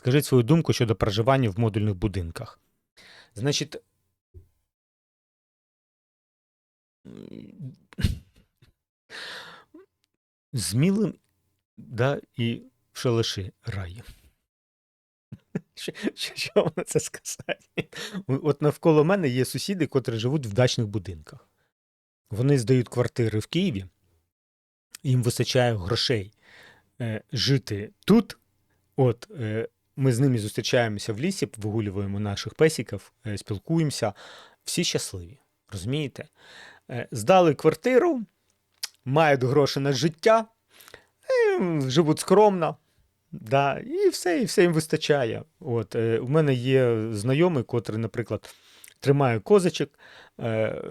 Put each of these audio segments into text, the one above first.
Скажіть свою думку щодо проживання в модульних будинках. Значить. Змілим, да, і в шалаші рай. Що, що, що це сказати? От навколо мене є сусіди, котрі живуть в дачних будинках. Вони здають квартири в Києві, їм вистачає грошей е, жити тут. От, е, ми з ними зустрічаємося в лісі, вигулюємо наших песиків, е, спілкуємося. Всі щасливі. Розумієте? Е, здали квартиру, мають гроші на життя, е, живуть скромно. Да, і все, і все їм вистачає. От, у мене є знайомий, котрий, наприклад, тримає козочок,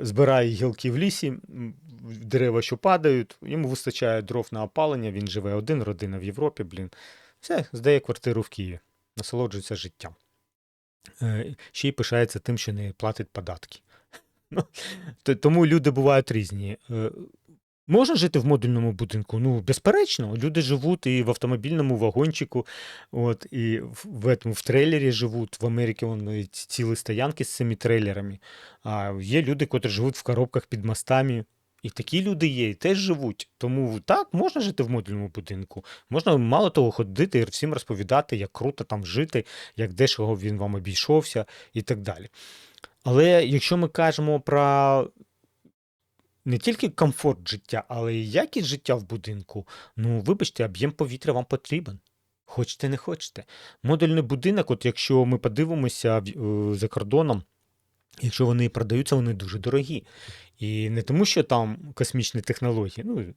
збирає гілки в лісі, дерева, що падають, йому вистачає дров на опалення, він живе один, родина в Європі, блін. Все, здає квартиру в Києві, насолоджується життям. Е, ще й пишається тим, що не платить податки. Ну, тому люди бувають різні. Е, Можна жити в модульному будинку? Ну, безперечно, люди живуть і в автомобільному вагончику, от, і в, в, этому, в трейлері живуть. В Америці вон, цілі стоянки з цими трейлерами. А є люди, котрі живуть в коробках під мостами. І такі люди є, і теж живуть. Тому так, можна жити в модульному будинку. Можна мало того ходити і всім розповідати, як круто там жити, як дешево він вам обійшовся і так далі. Але якщо ми кажемо про не тільки комфорт життя, але й якість життя в будинку, ну, вибачте, об'єм повітря вам потрібен. Хочете, не хочете. Модульний будинок, от якщо ми подивимося е, за кордоном, якщо вони продаються, вони дуже дорогі. І не тому, що там космічні технології. Ну,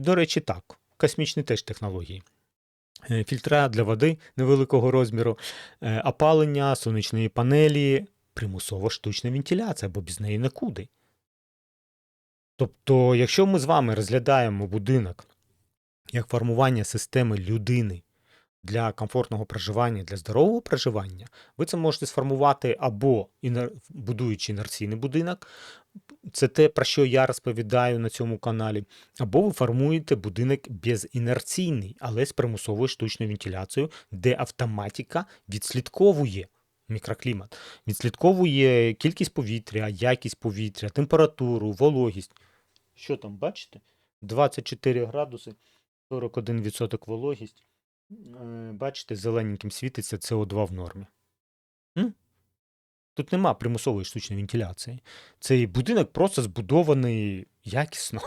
до речі, так, космічні теж технології. Е, Фільтра для води невеликого розміру, е, опалення, сонячні панелі, примусова штучна вентиляція, бо без неї нікуди. Тобто, якщо ми з вами розглядаємо будинок як формування системи людини для комфортного проживання, для здорового проживання, ви це можете сформувати або будуючи інерційний будинок, це те, про що я розповідаю на цьому каналі, або ви формуєте будинок безінерційний, але з примусовою штучною вентиляцією, де автоматика відслідковує мікроклімат, відслідковує кількість повітря, якість повітря, температуру, вологість. Що там, бачите? 24 градуси, 41% вологість. Е, Бачите, зелененьким світиться СО2 в нормі. М? Тут нема примусової штучної вентиляції. Цей будинок просто збудований якісно,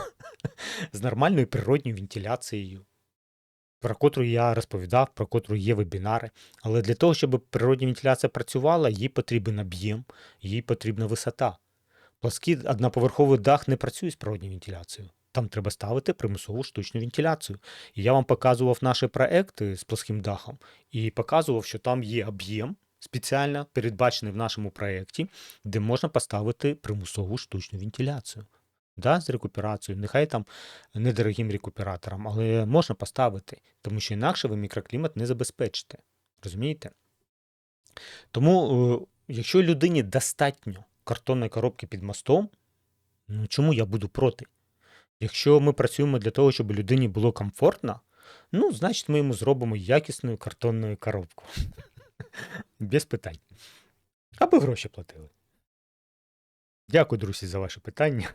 з нормальною природньою вентиляцією, про котру я розповідав, про котру є вебінари. Але для того, щоб природня вентиляція працювала, їй потрібен об'єм, їй потрібна висота. Плоский одноповерховий дах не працює з природньою вентиляцією. Там треба ставити примусову штучну вентиляцію. І я вам показував наші проекти з плоским дахом і показував, що там є об'єм спеціально передбачений в нашому проєкті, де можна поставити примусову штучну вентиляцію. Да, з рекуперацією, нехай там недорогим рекуператором, але можна поставити, тому що інакше ви мікроклімат не забезпечите. Розумієте? Тому, е, якщо людині достатньо картонної коробки під мостом, ну чому я буду проти? Якщо ми працюємо для того, щоб людині було комфортно, ну, значить, ми йому зробимо якісну картонну коробку. Без питань. Аби гроші платили. Дякую, друзі, за ваше питання.